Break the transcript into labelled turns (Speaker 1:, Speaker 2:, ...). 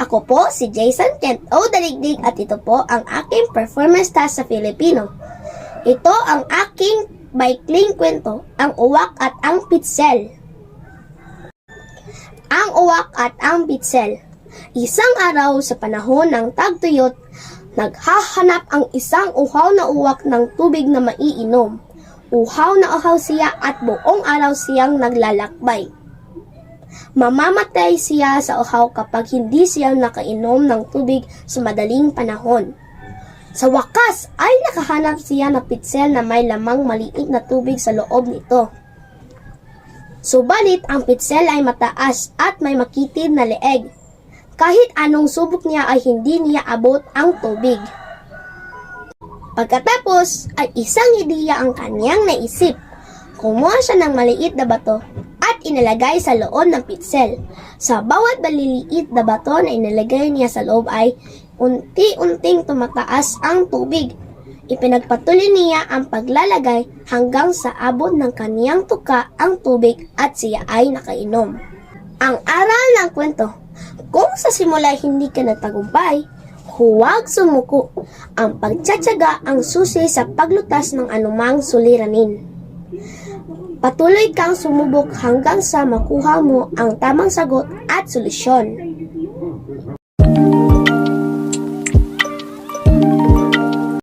Speaker 1: Ako po si Jason Kent O. Daligdig at ito po ang aking performance task sa Filipino. Ito ang aking baikling kwento, ang uwak at ang pitsel. Ang uwak at ang pitsel. Isang araw sa panahon ng tagtuyot, naghahanap ang isang uhaw na uwak ng tubig na maiinom. Uhaw na uhaw siya at buong araw siyang naglalakbay. Mamamatay siya sa uhaw kapag hindi siya nakainom ng tubig sa madaling panahon. Sa wakas ay nakahanap siya ng pitsel na may lamang maliit na tubig sa loob nito. Subalit ang pitsel ay mataas at may makitid na leeg. Kahit anong subok niya ay hindi niya abot ang tubig. Pagkatapos ay isang ideya ang kanyang naisip. Kumuha siya ng maliit na bato at inilagay sa loob ng pitsel. Sa bawat maliliit na bato na inilagay niya sa loob ay unti-unting tumataas ang tubig. Ipinagpatuloy niya ang paglalagay hanggang sa abot ng kaniyang tuka ang tubig at siya ay nakainom. Ang aral ng kwento, kung sa simula hindi ka nagtagumpay, huwag sumuko. Ang pagtsatsaga ang susi sa paglutas ng anumang suliranin. Patuloy kang sumubok hanggang sa makuha mo ang tamang sagot at solusyon.